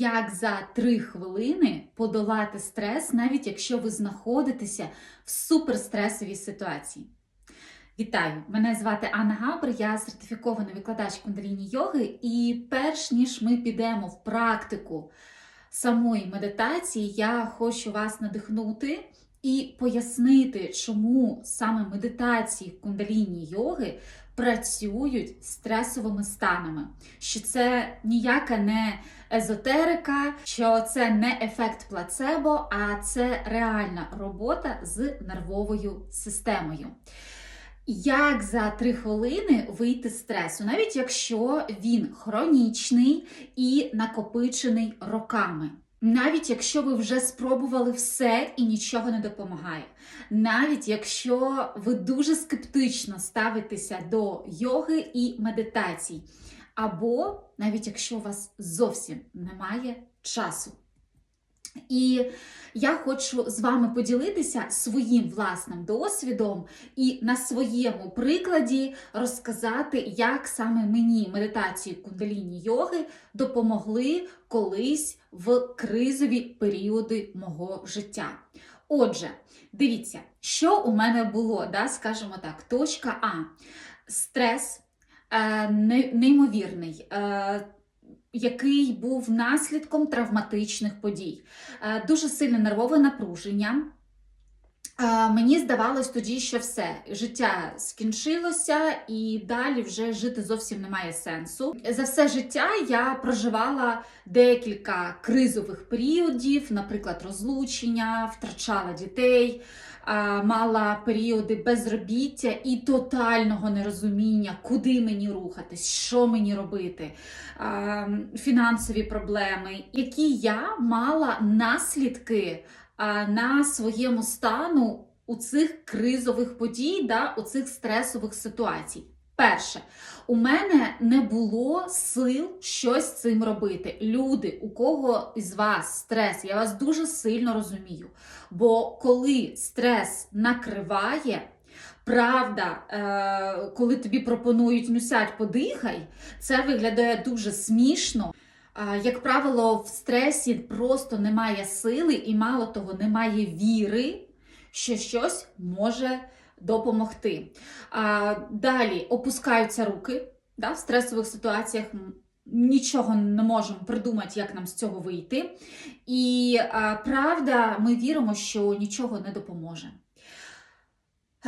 Як за 3 хвилини подолати стрес, навіть якщо ви знаходитеся в суперстресовій ситуації. Вітаю! Мене звати Анна Габр, я сертифікована викладач кундаліні йоги, і перш ніж ми підемо в практику самої медитації, я хочу вас надихнути і пояснити, чому саме медитації кундаліні йоги працюють стресовими станами, що це ніяка не езотерика, що це не ефект плацебо, а це реальна робота з нервовою системою. Як за 3 хвилини вийти з стресу, навіть якщо він хронічний і накопичений роками. Навіть якщо ви вже спробували все і нічого не допомагає. Навіть якщо ви дуже скептично ставитеся до йоги і медитацій, або навіть якщо у вас зовсім немає часу. І я хочу з вами поділитися своїм власним досвідом і на своєму прикладі розказати, як саме мені медитації кундаліні йоги допомогли колись в кризові періоди мого життя. Отже, дивіться, що у мене було, да, скажімо так, точка А. Стрес е, неймовірний. Е, який був наслідком травматичних подій. Е, Дуже сильне нервове напруження. Е, Мені здавалось тоді, що все, життя скінчилося, і далі вже жити зовсім немає сенсу. За все життя я проживала декілька кризових періодів, наприклад, розлучення, втрачала дітей, мала періоди безробіття і тотального нерозуміння, куди мені рухатись, що мені робити, фінансові проблеми, які я мала наслідки на своєму стану у цих кризових подій, да, у цих стресових ситуацій. Перше, у мене не було сил щось з цим робити. Люди, у кого із вас стрес, я вас дуже сильно розумію. Бо коли стрес накриває, правда, е, коли тобі пропонують ну сядь, подихай, це виглядає дуже смішно. Як правило, в стресі просто немає сили і, мало того, немає віри, що щось може допомогти. А, Далі опускаються руки да, в стресових ситуаціях. Нічого не можемо придумати, як нам з цього вийти. І а, правда, ми віримо, що нічого не допоможе.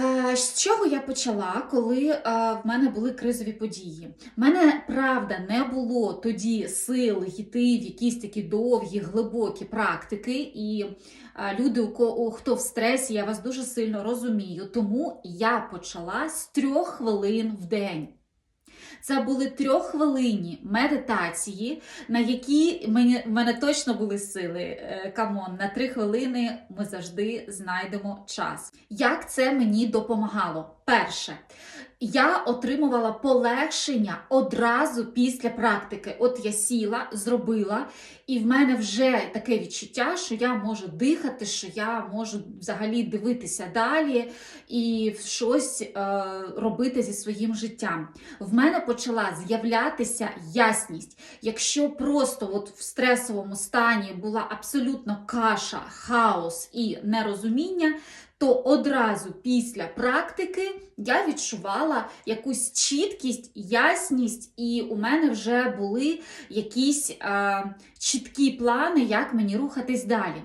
Е, З чого я почала, коли е, в мене були кризові події? В мене правда не було тоді сил йти в якісь такі довгі, глибокі практики. І е, люди, у кого хто в стресі, я вас дуже сильно розумію. Тому я почала з трьох хвилин в день. Це були трьоххвилинні медитації, на які мені, в мене точно були сили. Е, Камон, на три хвилини ми завжди знайдемо час. Як це мені допомагало? Перше, я отримувала полегшення одразу після практики. От я сіла, зробила, і в мене вже таке відчуття, що я можу дихати, що я можу взагалі дивитися далі і щось е, робити зі своїм життям. В мене почала з'являтися ясність. Якщо просто от в стресовому стані була абсолютно каша, хаос і нерозуміння, то одразу після практики я відчувала якусь чіткість, ясність, і у мене вже були якісь е, чіткі плани, як мені рухатись далі.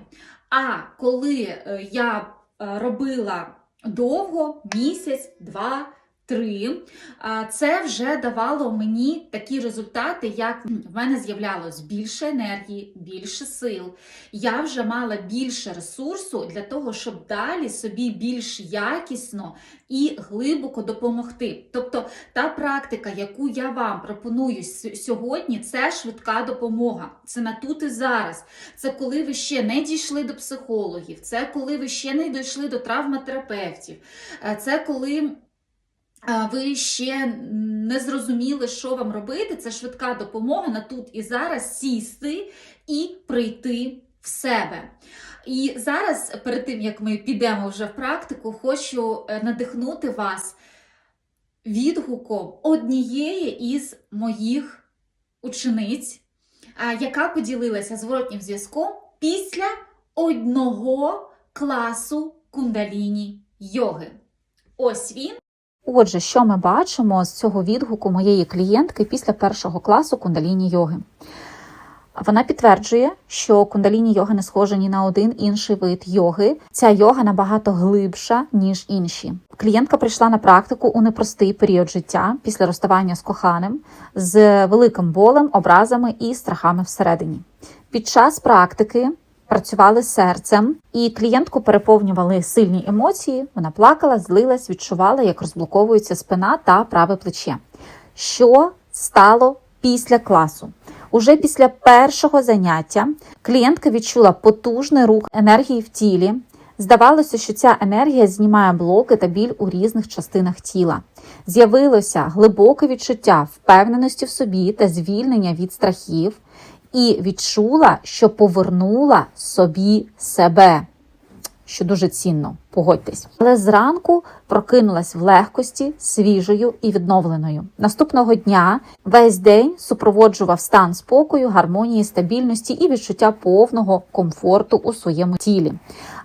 А коли е, я е, робила довго, місяць, два. Три, це вже давало мені такі результати, як в мене з'являлось більше енергії, більше сил. Я вже мала більше ресурсу для того, щоб далі собі більш якісно і глибоко допомогти. Тобто та практика, яку я вам пропоную сьогодні, це швидка допомога. Це на тут і зараз. Це коли ви ще не дійшли до психологів, це коли ви ще не дійшли до травматерапевтів, е, це коли. Ви ще не зрозуміли, що вам робити. Це швидка допомога на тут і зараз сісти і прийти в себе. І зараз, перед тим як ми підемо вже в практику, хочу е, надихнути вас відгуком однієї із моїх учениць, яка поділилася зворотнім зв'язком після одного класу кундаліні йоги. Ось він. Отже, що ми бачимо з цього відгуку моєї клієнтки після першого класу кундаліні йоги? Вона підтверджує, що кундаліні йога не схожа ні на один інший вид йоги. Ця йога набагато глибша, ніж інші. Клієнтка прийшла на практику у непростий період життя після розставання з коханим, з великим болем, образами і страхами всередині. Під час практики працювали серцем, і клієнтку переповнювали сильні емоції. Вона плакала, злилась, відчувала, як розблоковується спина та праве плече. Що стало після класу? Уже після першого заняття клієнтка відчула потужний рух енергії в тілі. Здавалося, що ця енергія знімає блоки та біль у різних частинах тіла. З'явилося глибоке відчуття впевненості в собі та звільнення від страхів, і відчула, що повернула собі себе, що дуже цінно, погодьтесь. Але зранку прокинулась в легкості, свіжою і відновленою. Наступного дня весь день супроводжував стан спокою, гармонії, стабільності і відчуття повного комфорту у своєму тілі.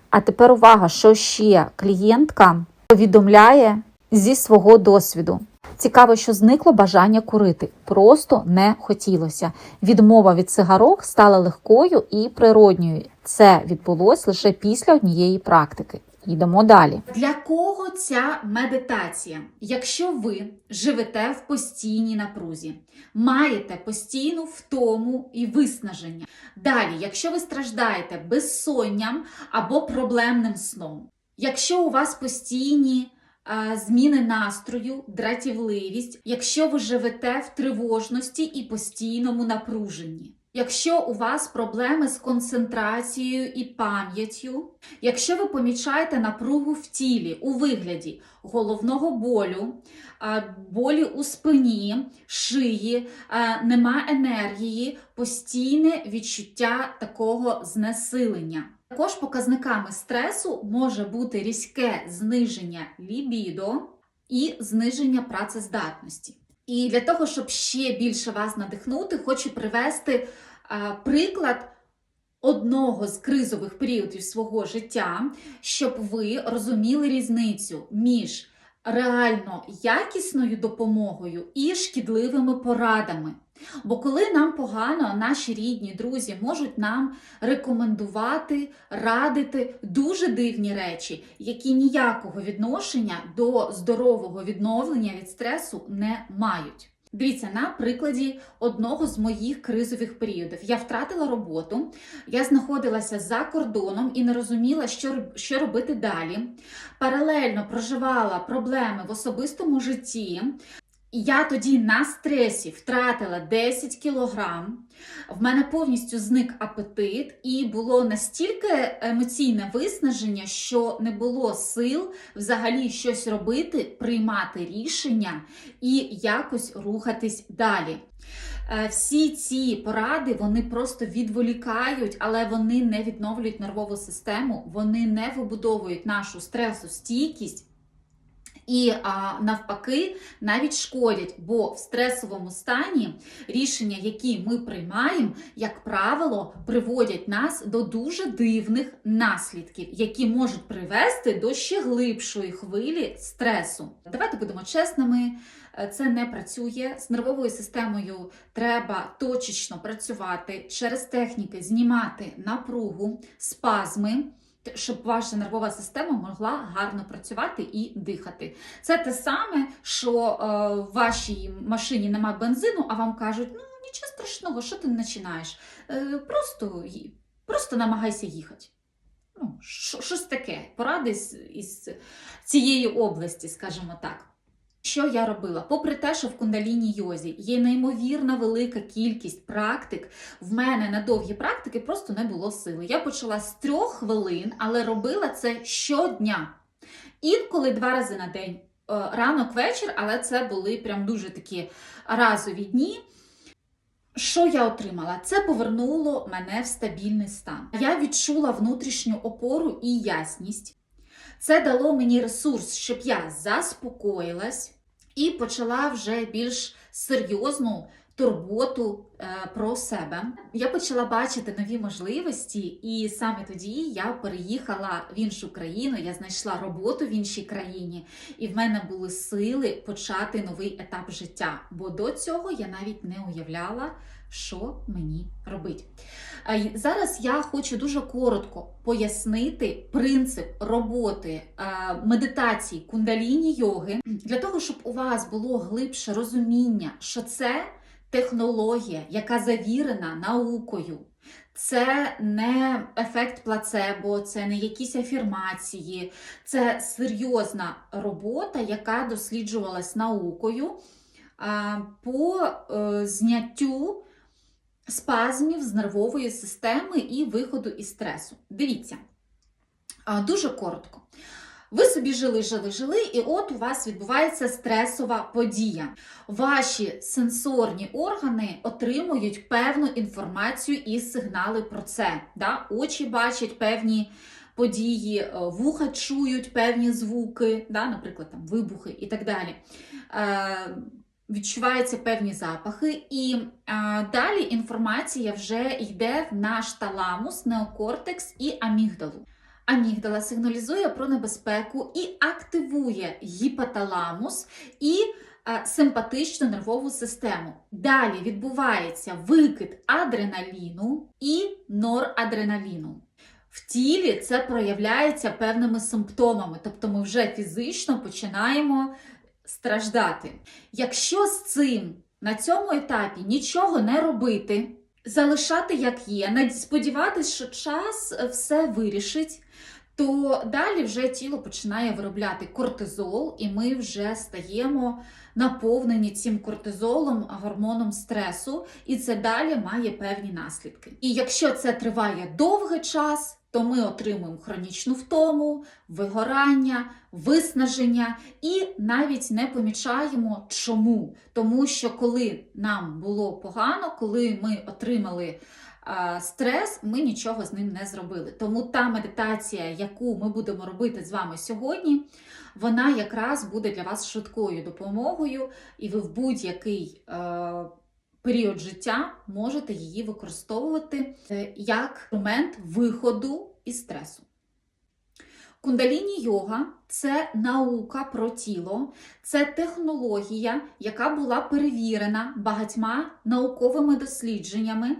А тепер увага, що ще клієнтка повідомляє зі свого досвіду. Цікаво, що зникло бажання курити, просто не хотілося. Відмова від цигарок стала легкою і природньою. Це відбулось лише після однієї практики. Йдемо далі. Для кого ця медитація? Якщо ви живете в постійній напрузі, маєте постійну втому і виснаження. Далі, якщо ви страждаєте безсонням або проблемним сном, якщо у вас постійні зміни настрою, дратівливість, якщо ви живете в тривожності і постійному напруженні. Якщо у вас проблеми з концентрацією і пам'яттю, якщо ви помічаєте напругу в тілі у вигляді головного болю, болі у спині, шиї, нема енергії, постійне відчуття такого знесилення. Також показниками стресу може бути різке зниження лібідо і зниження працездатності. І для того, щоб ще більше вас надихнути, хочу привести приклад одного з кризових періодів свого життя, щоб ви розуміли різницю між реально якісною допомогою і шкідливими порадами. Бо коли нам погано, наші рідні друзі можуть нам рекомендувати, радити дуже дивні речі, які ніякого відношення до здорового відновлення від стресу не мають. Дивіться, на прикладі одного з моїх кризових періодів. Я втратила роботу, я знаходилася за кордоном і не розуміла, що, що робити далі. Паралельно проживала проблеми в особистому житті. Я тоді на стресі втратила 10 кілограм. В мене повністю зник апетит, і було настільки емоційне виснаження, що не було сил взагалі щось робити, приймати рішення і якось рухатись далі. Е, Всі ці поради вони просто відволікають, але вони не відновлюють нервову систему, вони не вибудовують нашу стресостійкість. І а, навпаки навіть шкодять, бо в стресовому стані рішення, які ми приймаємо, як правило, приводять нас до дуже дивних наслідків, які можуть привести до ще глибшої хвилі стресу. Давайте будемо чесними. е, Це не працює з нервовою системою. Треба точечно працювати через техніки, знімати напругу, спазми, щоб ваша нервова система могла гарно працювати і дихати. Це те саме, що е, в вашій машині немає бензину, а вам кажуть, ну нічого страшного, що ти починаєш? Е, просто, просто намагайся їхати. Ну, щось таке, поради із цієї області, скажімо так. Що я робила? Попри те, що в кундаліні йозі є неймовірна велика кількість практик, в мене на довгі практики просто не було сили. Я почала з трьох хвилин, але робила це щодня. Інколи два рази на день. Е, Ранок вечір, але це були прям дуже такі разові дні. Що я отримала? Це повернуло мене в стабільний стан. Я відчула внутрішню опору і ясність. Це дало мені ресурс, щоб я заспокоїлась і почала вже більш серйозну турботу е, про себе. Я почала бачити нові можливості, і саме тоді я переїхала в іншу країну. Я знайшла роботу в іншій країні, і в мене були сили почати новий етап життя. Бо до цього я навіть не уявляла, що мені робити. Зараз я хочу дуже коротко пояснити принцип роботи е, медитації кундаліні йоги для того, щоб у вас було глибше розуміння, що це технологія, яка завірена наукою. Це не ефект плацебо, це не якісь афірмації, це серйозна робота, яка досліджувалась наукою по е, зняттю спазмів з нервової системи і виходу із стресу. Дивіться, дуже коротко. Ви собі жили, жили, жили, і от у вас відбувається стресова подія. Ваші сенсорні органи отримують певну інформацію і сигнали про це. Да? Очі бачать певні події, е, вуха чують певні звуки, да? наприклад, там, вибухи і так далі. Е, відчуваються певні запахи, і е, далі інформація вже йде в наш таламус, неокортекс і амігдалу. Амігдала сигналізує про небезпеку і активує гіпоталамус і е, симпатичну нервову систему. Далі відбувається викид адреналіну і норадреналіну. В тілі це проявляється певними симптомами, тобто ми вже фізично починаємо страждати. Якщо з цим на цьому етапі нічого не робити, залишати як є, сподіватися, що час е, все вирішить, то далі вже тіло починає виробляти кортизол, і ми вже стаємо наповнені цим кортизолом, гормоном стресу, і це далі має певні наслідки. І якщо це триває довгий час, то ми отримуємо хронічну втому, вигорання, виснаження і навіть не помічаємо чому. Тому що коли нам було погано, коли ми отримали стрес, ми нічого з ним не зробили. Тому та медитація, яку ми будемо робити з вами сьогодні, вона якраз буде для вас швидкою допомогою, і ви в будь-який е, період життя можете її використовувати е, як момент виходу із стресу. Кундаліні йога це наука про тіло, це технологія, яка була перевірена багатьма науковими дослідженнями.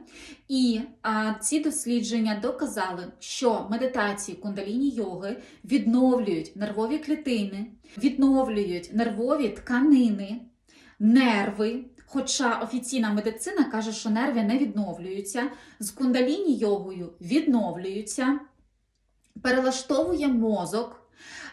І а, ці дослідження доказали, що медитації кундаліні йоги відновлюють нервові клітини, відновлюють нервові тканини, нерви. Хоча офіційна медицина каже, що нерви не відновлюються, з кундаліні йогою відновлюються, перелаштовує мозок.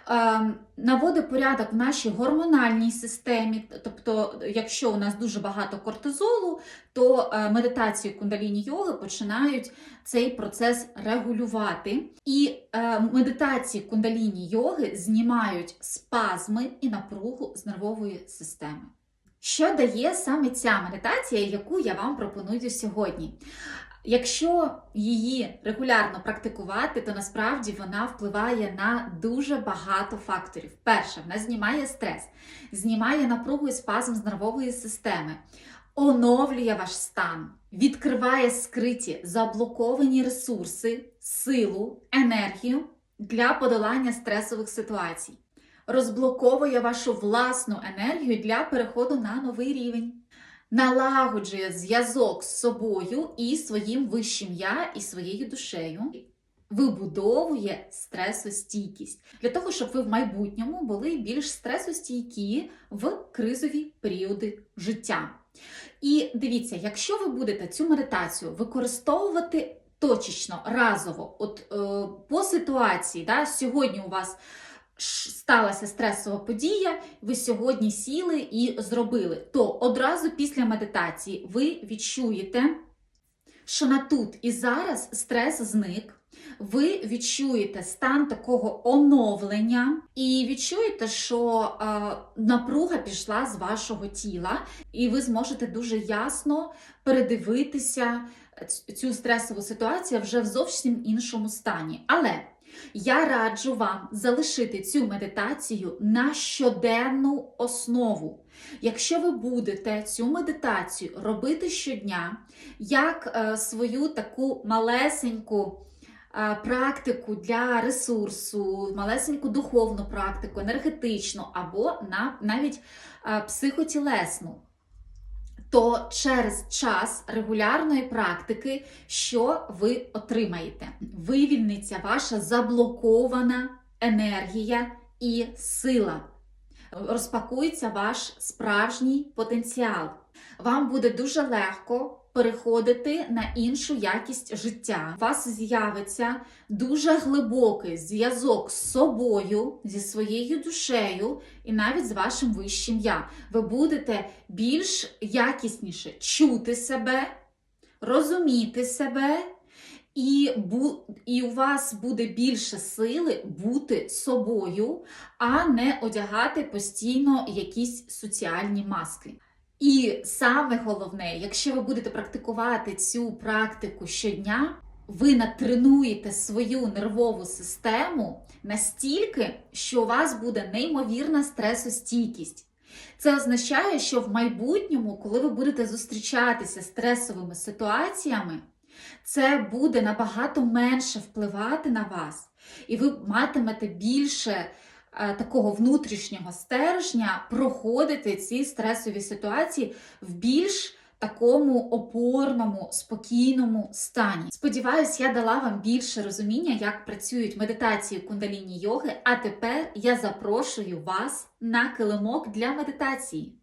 ем, Наводить порядок в нашій гормональній системі, тобто, якщо у нас дуже багато кортизолу, то е, медитації кундаліні йоги починають цей процес регулювати. І е, медитації кундаліні йоги знімають спазми і напругу з нервової системи. Що дає саме ця медитація, яку я вам пропоную сьогодні? Якщо її регулярно практикувати, то насправді вона впливає на дуже багато факторів. Перше, вона знімає стрес, знімає напругу і спазм з нервової системи, оновлює ваш стан, відкриває скриті заблоковані ресурси, силу, енергію для подолання стресових ситуацій, розблоковує вашу власну енергію для переходу на новий рівень налагоджує зв'язок з собою і своїм вищим я і своєю душею. Вибудовує стресостійкість для того, щоб ви в майбутньому були більш стресостійкі в кризові періоди життя. І дивіться, якщо ви будете цю медитацію використовувати точечно, разово, от е, по ситуації, да, сьогодні у вас сталася стресова подія, ви сьогодні сіли і зробили, то одразу після медитації ви відчуєте, що на тут і зараз стрес зник. Ви відчуєте стан такого оновлення, і відчуєте, що е, напруга пішла з вашого тіла, і ви зможете дуже ясно передивитися цю стресову ситуацію вже в зовсім іншому стані. Але я раджу вам залишити цю медитацію на щоденну основу. Якщо ви будете цю медитацію робити щодня, як е, свою таку малесеньку е, практику для ресурсу, малесеньку духовну практику, енергетичну або на, навіть е, психотілесну, то через час регулярної практики, що ви отримаєте? Вивільниться ваша заблокована енергія і сила. Розпакується ваш справжній потенціал. Вам буде дуже легко переходити на іншу якість життя. У вас з'явиться дуже глибокий зв'язок з собою, зі своєю душею і навіть з вашим вищим я. Ви будете більш якісніше чути себе, розуміти себе. І, бу, і у вас буде більше сили бути собою, а не одягати постійно якісь соціальні маски. І саме головне, якщо ви будете практикувати цю практику щодня, ви натренуєте свою нервову систему настільки, що у вас буде неймовірна стресостійкість. Це означає, що в майбутньому, коли ви будете зустрічатися з стресовими ситуаціями, це буде набагато менше впливати на вас, і ви матимете більше такого внутрішнього стержня проходити ці стресові ситуації в більш такому опорному, спокійному стані. Сподіваюсь, я дала вам більше розуміння, як працюють медитації кундаліні йоги. А тепер я запрошую вас на килимок для медитації.